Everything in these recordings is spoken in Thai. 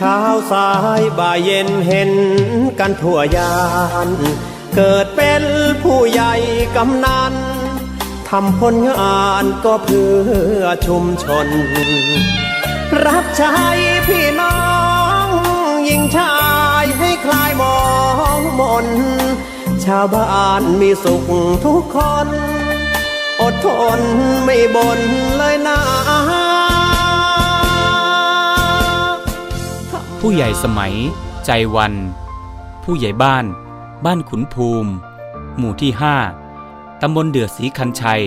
เช้าสายบ่ายเย็นเห็นกันทั่วยาน เกิดเป็นผู้ใหญ่กำนันทำผลงานก็เพื่อชุมชน รับใช้พี่น้องยิงชายให้คลายหมองมน ชาวบ้านมีสุขทุกคน อดทนไม่บ่นเลยนะ ผู้ใหญ่สมัย ใจวัน ผู้ใหญ่บ้าน บ้านขุนภูมิ หมู่ที่ 5 ตำบลเดือดศรีคันชัย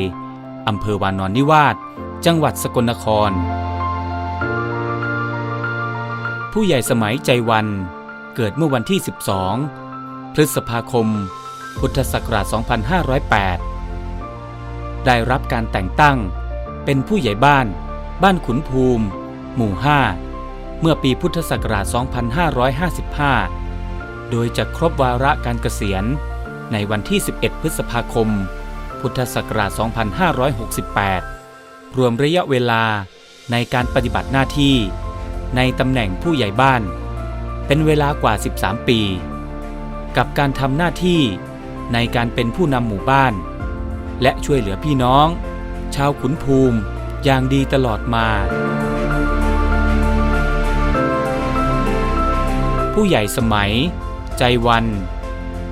อำเภอวานอนนิวาส จังหวัดสกลนคร ผู้ใหญ่สมัยใจวัน เกิดเมื่อวันที่ 12 พฤษภาคม พุทธศักราช 2508 ได้รับการแต่งตั้งเป็นผู้ใหญ่บ้าน บ้านขุนภูมิ หมู่ 5 เมื่อปีพุทธศักราช 2555 โดยจะครบวาระการเกษียณในวันที่ 11 พฤษภาคม พุทธศักราช 2568 รวมระยะเวลาในการปฏิบัติหน้าที่ ในตำแหน่งผู้ใหญ่บ้าน เป็นเวลากว่า 13 ปี กับการทำหน้าที่ในการเป็นผู้นำหมู่บ้าน และช่วยเหลือพี่น้อง ชาวขุนภูมิอย่างดีตลอดมา ผู้ใหญ่สมัย ใจวัน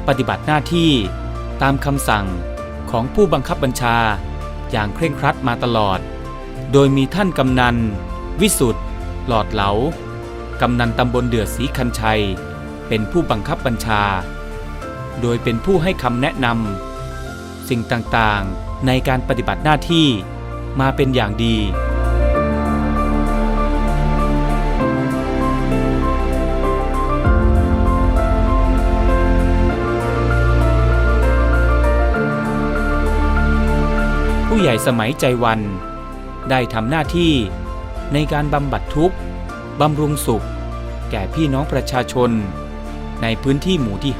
ปฏิบัติหน้าที่ตามคำสั่งของผู้บังคับบัญชาอย่างเคร่งครัดมาตลอด โดยมีท่านกำนัน วิสุทธ์หลอดเหลากำนันตำบลเดือดศรีคันชัย เป็นผู้บังคับบัญชา โดยเป็นผู้ให้คำแนะนำสิ่งต่างๆในการปฏิบัติหน้าที่มาเป็นอย่างดี ผู้ใหญ่สมัยใจวัน ได้ทำหน้าที่ในการบำบัดทุกข์บำรุงสุข แก่พี่น้องประชาชน ในพื้นที่หมู่ที่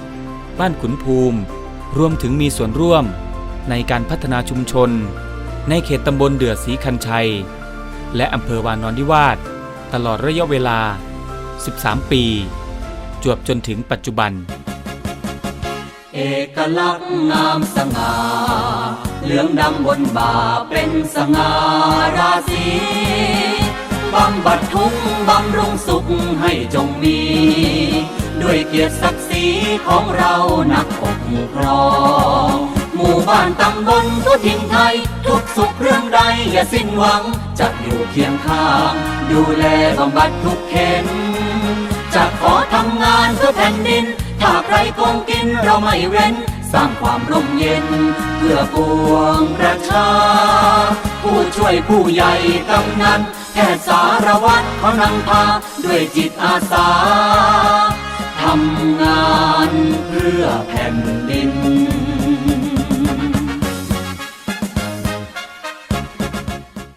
5 บ้านขุนภูมิ รวมถึงมีส่วนร่วมในการพัฒนาชุมชน ในเขตตำบลเดือดศรีคันชัย และอำเภอวานอนนิวาสตลอดระยะเวลา 13 ปี จวบจนถึงปัจจุบัน เอกลักษณ์งามสง่า เหลืองดำบนบ่าเป็นสง่าราศีบำบัดทุกข์บำรุงสุขให้จงมี ด้วยเกียรติศักดิ์ศรีของเรานักปกครอง หมู่บ้านตำบลทุกถิ่นไทย ทุกสุขเรื่องใดอย่าสิ้นหวัง จะอยู่เคียงข้าง ดูแลบำบัดทุกเข็นจะขอทำงานเพื่อแผ่นดิน ถ้าใครโกงกินเราไม่เว้น สร้างความร่มเย็น เพื่อปวงประชา ผู้ช่วยผู้ใหญ่กำนันแพทย์สารวัตรเขานำพาด้วยจิตอาสาทำงานเพื่อแผ่นดิน